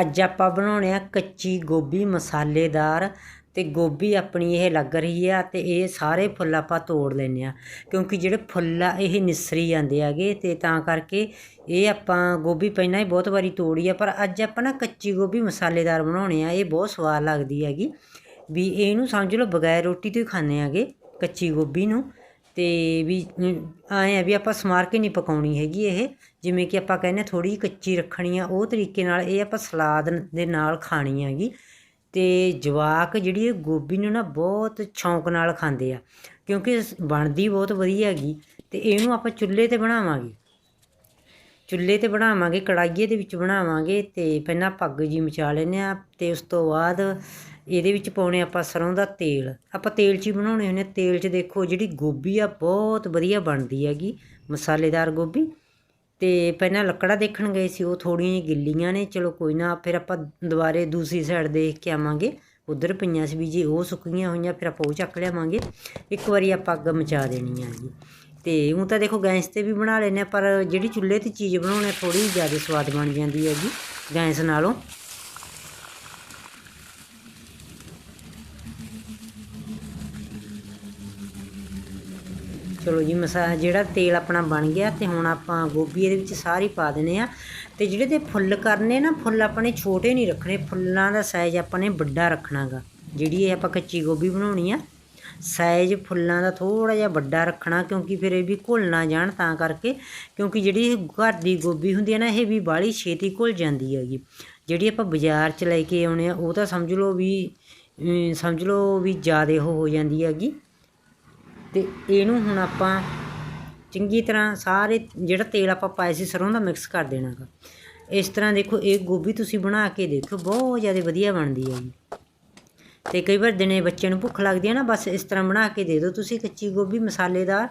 ਅੱਜ ਆਪਾਂ ਬਣਾਉਣੇ ਆ ਕੱਚੀ ਗੋਭੀ ਮਸਾਲੇਦਾਰ ਤੇ ਗੋਭੀ ਆਪਣੀ ਇਹ ਲੱਗ ਰਹੀ ਆ ਤੇ ਇਹ ਸਾਰੇ ਫੁੱਲ ਆਪਾਂ ਤੋੜ ਲੈਨੇ ਆ, ਕਿਉਂਕਿ ਜਿਹੜੇ ਫੁੱਲ ਆ ਇਹ ਨਿਸਰੀ ਜਾਂਦੇ ਆਗੇ ਤੇ ਤਾਂ ਕਰਕੇ ਇਹ ਆਪਾਂ ਗੋਭੀ ਪਹਿਲਾਂ ਹੀ ਬਹੁਤ ਵਾਰੀ ਤੋੜੀ ਆ, ਪਰ ਅੱਜ ਆਪਾਂ ਨਾ ਕੱਚੀ ਗੋਭੀ ਮਸਾਲੇਦਾਰ ਬਣਾਉਣੇ ਆ, ਇਹ ਬਹੁਤ ਸਵਾਦ ਲੱਗਦੀ ਹੈਗੀ। ਵੀ ਇਹਨੂੰ ਸਮਝ ਲਓ, ਬਗੈਰ ਰੋਟੀ ਤੋਂ ਹੀ ਖਾਂਦੇ ਆਗੇ ਕੱਚੀ ਗੋਭੀ ਨੂੰ। ਅਤੇ ਵੀ ਐਂ ਆ ਵੀ ਆਪਾਂ ਸਮਾਰ ਕੇ ਨਹੀਂ ਪਕਾਉਣੀ ਹੈਗੀ ਇਹ। ਜਿਵੇਂ ਕਿ ਆਪਾਂ ਕਹਿੰਦੇ ਥੋੜੀ ਕੱਚੀ ਰੱਖਣੀ ਆ, ਉਹ ਤਰੀਕੇ ਨਾਲ ਇਹ ਆਪਾਂ ਸਲਾਦ ਦੇ ਨਾਲ ਖਾਣੀ ਹੈਗੀ। ਅਤੇ ਜਵਾਕ ਜਿਹੜੀ ਇਹ ਗੋਭੀ ਨੂੰ ਨਾ ਬਹੁਤ ਸ਼ੌਂਕ ਨਾਲ ਖਾਂਦੇ ਆ, ਕਿਉਂਕਿ ਬਣਦੀ ਬਹੁਤ ਵਧੀਆ ਹੈਗੀ। ਅਤੇ ਇਹਨੂੰ ਆਪਾਂ ਚੁੱਲ੍ਹੇ ਤੇ ਬਣਾਵਾਂਗੇ। ਚੁੱਲ੍ਹੇ ਤੇ ਬਣਾਵਾਂਗੇ ਕੜਾਈਏ ਦੇ ਵਿੱਚ ਬਣਾਵਾਂਗੇ ਅਤੇ ਪਹਿਲਾਂ ਪੱਗ ਜੀ ਮਚਾ ਲੈਂਦੇ ਆ ਅਤੇ ਉਸ ਤੋਂ ਬਾਅਦ ਇਹਦੇ ਵਿੱਚ ਪਾਉਣੇ ਆਪਾਂ ਸਰੋਂ ਦਾ ਤੇਲ। ਆਪਾਂ ਤੇਲ 'ਚ ਹੀ ਬਣਾਉਣੇ ਹੁੰਦੇ ਆ ਤੇਲ 'ਚ ਦੇਖੋ ਜਿਹੜੀ ਗੋਭੀ ਆ, ਬਹੁਤ ਵਧੀਆ ਬਣਦੀ ਹੈਗੀ, ਮਸਾਲੇਦਾਰ ਗੋਭੀ। ਤੇ ਪਹਿਲਾਂ ਲੱਕੜਾਂ ਦੇਖਣ ਗਏ ਸੀ, ਉਹ ਥੋੜੀਆਂ ਜਿਹੀਆਂ ਗਿੱਲੀਆਂ ਨੇ। ਚਲੋ ਕੋਈ ਨਾ, ਫਿਰ ਆਪਾਂ ਦੁਬਾਰੇ ਦੂਸਰੀ ਸਾਈਡ ਦੇਖ ਕੇ ਆਵਾਂਗੇ। ਉਧਰ ਪਈਆਂ ਸੀ ਵੀ ਜੇ ਉਹ ਸੁੱਕੀਆਂ ਹੋਈਆਂ, ਫਿਰ ਆਪਾਂ ਉਹ ਚੱਕ ਲਿਆਵਾਂਗੇ। ਇੱਕ ਵਾਰੀ ਆਪਾਂ ਅੱਗ ਮਚਾ ਦੇਣੀ ਆ ਜੀ। ਤੇ ਉਹ ਤਾਂ ਦੇਖੋ ਗੈਸ ਤੇ ਵੀ ਬਣਾ ਲੈਨੇ ਆ ਪਰ ਜਿਹੜੀ ਚੁੱਲ੍ਹੇ ਤੇ ਚੀਜ਼ ਬਣਾਉਣੇ ਥੋੜੀ ਜ਼ਿਆਦਾ ਸਵਾਦ ਬਣ ਜਾਂਦੀ ਹੈ ਜੀ ਗੈਸ ਨਾਲੋਂ। ਚਲੋ ਜੀ, ਮਸਾ ਜਿਹੜਾ ਤੇਲ ਆਪਣਾ ਬਣ ਗਿਆ ਤੇ ਹੁਣ ਆਪਾਂ ਗੋਭੀ ਇਹਦੇ ਵਿੱਚ ਸਾਰੀ ਪਾ ਦੇਣੇ ਆ ਤੇ ਜਿਹੜੇ ਤੇ ਫੁੱਲ ਕਰਨੇ ਨਾ, ਫੁੱਲ ਆਪਣੇ ਛੋਟੇ ਨਹੀਂ ਰੱਖਣੇ, ਫੁੱਲਾਂ ਦਾ ਸਾਈਜ਼ ਆਪਾਂ ਨੇ ਵੱਡਾ ਰੱਖਣਾਗਾ। ਜਿਹੜੀ ਇਹ ਆਪਾਂ ਕੱਚੀ ਗੋਭੀ ਬਣਾਉਣੀ ਆ ਸਾਈਜ਼ ਫੁੱਲਾਂ ਦਾ ਥੋੜਾ ਜਿਹਾ ਵੱਡਾ ਰੱਖਣਾ, ਕਿਉਂਕਿ ਫਿਰ ਇਹ ਵੀ ਘੁਲ ਨਾ ਜਾਣ ਤਾਂ ਕਰਕੇ, ਕਿਉਂਕਿ ਜਿਹੜੀ ਇਹ ਘਰ ਦੀ ਗੋਭੀ ਹੁੰਦੀ ਹੈ ਨਾ, ਇਹ ਵੀ ਬਾਹਲੀ ਛੇਤੀ ਘੁਲ ਜਾਂਦੀ ਹੈਗੀ। ਜਿਹੜੀ ਆਪਾਂ ਬਾਜ਼ਾਰ 'ਚ ਲੈ ਕੇ ਆਉਣੇ ਆ, ਉਹ ਤਾਂ ਸਮਝ ਲਓ ਵੀ ਸਮਝ ਲਓ ਵੀ ਜ਼ਿਆਦਾ ਉਹ ਹੋ ਜਾਂਦੀ ਹੈਗੀ। ਅਤੇ ਇਹਨੂੰ ਹੁਣ ਆਪਾਂ ਚੰਗੀ ਤਰ੍ਹਾਂ ਸਾਰੇ ਜਿਹੜਾ ਤੇਲ ਆਪਾਂ ਪਾਇਆ ਸੀ ਸਰੋਂ ਦਾ ਮਿਕਸ ਕਰ ਦੇਣਾ ਗਾ ਇਸ ਤਰ੍ਹਾਂ ਦੇਖੋ, ਇਹ ਗੋਭੀ ਤੁਸੀਂ ਬਣਾ ਕੇ ਦੇਖੋ, ਬਹੁਤ ਜ਼ਿਆਦਾ ਵਧੀਆ ਬਣਦੀ ਹੈ ਜੀ। ਤੇ ਕਈ ਵਾਰ ਦਿਨੇ ਬੱਚਿਆਂ ਨੂੰ ਭੁੱਖ ਲੱਗਦੀ ਹੈ ਨਾ, ਬਸ ਇਸ ਤਰ੍ਹਾਂ ਬਣਾ ਕੇ ਦੇ ਦਿਓ। ਤੁਸੀਂ ਕੱਚੀ ਗੋਭੀ, ਮਸਾਲੇਦਾਰ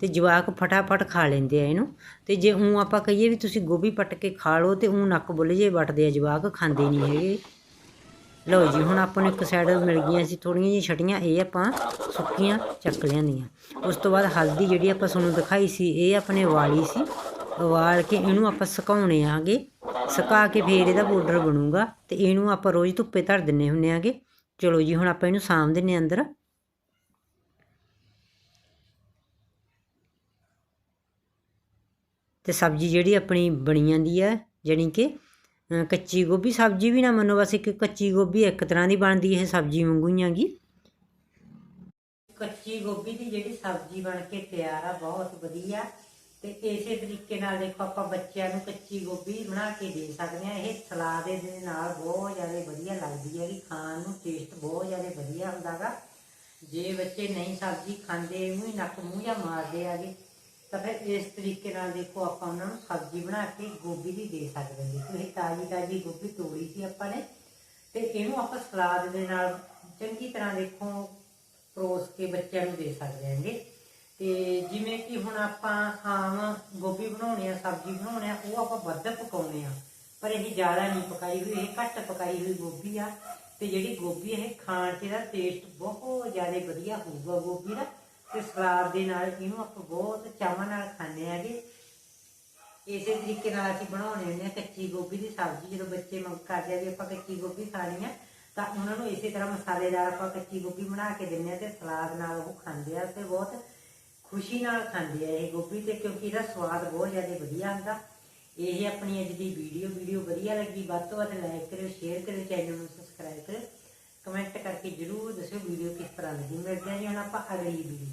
ਤੇ ਜਵਾਕ ਫਟਾਫਟ ਖਾ ਲੈਂਦੇ ਆ ਇਹਨੂੰ। ਤੇ ਜੇ ਉਹ ਆਪਾਂ ਕਹੀਏ ਵੀ ਤੁਸੀਂ ਗੋਭੀ ਪੱਟ ਕੇ ਖਾ ਲਓ ਤੇ ਉਹ ਨੱਕ ਬੁੱਲ ਜੇ ਵੱਟਦੇ ਆ, ਜਵਾਕ ਖਾਂਦੇ ਨਹੀਂ ਹੈਗੇ। ਲਓ ਜੀ, ਹੁਣ ਆਪਾਂ ਨੂੰ ਇੱਕ ਸਾਈਡ ਮਿਲ ਗਈਆਂ ਸੀ ਥੋੜੀਆਂ ਜਿਹੀਆਂ ਛਟੀਆਂ, ਇਹ ਆਪਾਂ ਸੁੱਕੀਆਂ ਚੱਕ ਲਿਆਂਦੀਆਂ। ਉਸ ਤੋਂ ਬਾਅਦ ਹਲਦੀ ਜਿਹੜੀ ਆਪਾਂ ਤੁਹਾਨੂੰ ਦਿਖਾਈ ਸੀ, ਇਹ ਆਪਣੇ ਵਾਲੀ ਸੀ। ਉਬਾਲ ਕੇ ਇਹਨੂੰ ਆਪਾਂ ਸੁਕਾਉਣੇ ਆਗੇ। ਸੁਕਾ ਕੇ ਫੇਰ ਇਹਦਾ ਪਾਊਡਰ ਬਣੂਗਾ ਤੇ ਇਹਨੂੰ ਆਪਾਂ ਰੋਜ਼ ਧੁੱਪੇ ਧਰ ਦਿੰਨੇ ਹੁੰਨੇ ਆਗੇ। ਚਲੋ ਜੀ, ਹੁਣ ਆਪਾਂ ਇਹਨੂੰ ਸਾਂਭ ਦਿੰਨੇ ਅੰਦਰ। ਤੇ ਸਬਜ਼ੀ ਜਿਹੜੀ ਆਪਣੀ ਬਣੀ ਜਾਂਦੀ ਹੈ ਜਾਣੀ ਕਿ ਕੱਚੀ ਗੋਭੀ, ਸਬਜ਼ੀ ਵੀ ਨਾ ਮੰਨੋ, ਬਸ ਇੱਕ ਕੱਚੀ ਗੋਭੀ ਇੱਕ ਤਰ੍ਹਾਂ ਦੀ ਬਣਦੀ, ਇਹ ਸਬਜ਼ੀ ਵਾਂਗੂ ਹੀ ਹੈਗੀ। ਕੱਚੀ ਗੋਭੀ ਦੀ ਜਿਹੜੀ ਸਬਜ਼ੀ ਬਣ ਕੇ ਤਿਆਰ ਆ, ਬਹੁਤ ਵਧੀਆ। ਤੇ ਇਸੇ ਤਰੀਕੇ ਨਾਲ ਦੇਖੋ, ਆਪਾਂ ਬੱਚਿਆਂ ਨੂੰ ਕੱਚੀ ਗੋਭੀ ਬਣਾ ਕੇ ਦੇ ਸਕਦੇ ਆ ਇਹ ਸਲਾਦ ਦੇ ਨਾਲ ਬਹੁਤ ਜ਼ਿਆਦਾ ਵਧੀਆ ਲੱਗਦੀ ਹੈ ਕਿ ਖਾਣ ਨੂੰ ਟੇਸਟ ਬਹੁਤ ਜ਼ਿਆਦਾ ਵਧੀਆ ਹੁੰਦਾਗਾ। ਜੇ ਬੱਚੇ ਨਹੀਂ ਸਬਜ਼ੀ ਖਾਂਦੇ, ਮੂੰਹ ਨੱਕ ਮੂੰਹ ਜਾਂ ਮਾਰਦੇ ਆਗੇ ਤਾਂ ਫਿਰ ਇਸ ਤਰੀਕੇ ਨਾਲ ਦੇਖੋ ਆਪਾਂ ਉਹਨਾਂ ਨੂੰ ਸਬਜ਼ੀ ਬਣਾ ਕੇ ਗੋਭੀ ਦੀ ਦੇ ਸਕਦੇ ਹਾਂ। ਤੁਸੀਂ ਤਾਜ਼ੀ ਤਾਜ਼ੀ ਗੋਭੀ ਤੋੜੀ ਸੀ ਆਪਾਂ ਨੇ। ਤੇ ਇਹਨੂੰ ਆਪਾਂ ਸਲਾਦ ਦੇ ਨਾਲ ਚੰਗੀ ਤਰ੍ਹਾਂ ਦੇਖੋ ਪਰੋਸ ਕੇ ਬੱਚਿਆਂ ਨੂੰ ਦੇ ਸਕਦੇ ਹਾਂਗੇ। ਤੇ ਜਿਵੇਂ ਕਿ ਹੁਣ ਆਪਾਂ ਆਮ ਗੋਭੀ ਬਣਾਉਣੀ ਆ, ਸਬਜ਼ੀ ਬਣਾਉਣੀ ਆ, ਉਹ ਆਪਾਂ ਵੱਧ ਪਕਾਉਣੇ ਆ। ਪਰ ਇਹ ਜ਼ਿਆਦਾ ਨਹੀਂ ਪਕਾਈ ਹੋਈ, ਇਹ ਘੱਟ ਪਕਾਈ ਹੋਈ ਗੋਭੀ ਆ। ਤੇ ਜਿਹੜੀ ਗੋਭੀ ਇਹ ਖਾਣ 'ਚ ਇਹਦਾ ਟੇਸਟ ਬਹੁਤ ਜ਼ਿਆਦਾ ਵਧੀਆ ਹੋਊਗਾ ਗੋਭੀ ਦਾ। ਤੇ ਸਲਾਦ ਦੇ ਨਾਲ ਇਹਨੂੰ ਆਪਾਂ ਬਹੁਤ ਚਾਵਾਂ ਨਾਲ ਖਾਂਦੇ ਆਗੇ ਇਸੇ ਤਰੀਕੇ ਨਾਲ ਅਸੀਂ ਬਣਾਉਣੇ ਹੁੰਦੇ ਆ ਕੱਚੀ ਗੋਭੀ ਦੀ ਸਬਜ਼ੀ। ਜਦੋਂ ਬੱਚੇ ਮੰਗ ਕਰਦੇ ਆ ਵੀ ਆਪਾਂ ਕੱਚੀ ਗੋਭੀ ਖਾਣੀ ਆ, ਤਾਂ ਉਹਨਾਂ ਨੂੰ ਇਸੇ ਤਰ੍ਹਾਂ ਮਸਾਲੇਦਾਰ ਆਪਾਂ ਕੱਚੀ ਗੋਭੀ ਬਣਾ ਕੇ ਦਿੰਦੇ ਆ ਤੇ ਸਲਾਦ ਨਾਲ ਉਹ ਖਾਂਦੇ ਆ ਤੇ ਬਹੁਤ ਖੁਸ਼ੀ ਨਾਲ ਖਾਂਦੇ ਆ ਇਹ ਗੋਭੀ ਤੇ ਕਿਉਂਕਿ ਇਹਦਾ ਸਵਾਦ ਬਹੁਤ ਜ਼ਿਆਦਾ ਵਧੀਆ ਹੁੰਦਾ ਇਹ ਆਪਣੀ ਅੱਜ ਦੀ ਵੀਡੀਓ ਵੀਡੀਓ ਵਧੀਆ ਲੱਗੀ। ਵੱਧ ਤੋਂ ਵੱਧ ਲਾਈਕ ਕਰਿਓ ਸ਼ੇਅਰ ਕਰਿਓ ਚੈਨਲ ਨੂੰ ਸਬਸਕ੍ਰਾਈਬ ਕਰਿਓ। ਕਮੈਂਟ ਕਰਕੇ ਜਰੂਰ ਦੱਸਿਓ ਵੀਡੀਓ ਕਿਸ ਤਰ੍ਹਾਂ ਲੱਗੀ। ਮਿਲਦੇ ਹਾਂ ਜੀ ਹੁਣ ਆਪਾਂ ਅਗਲੀ ਵੀਡੀਓ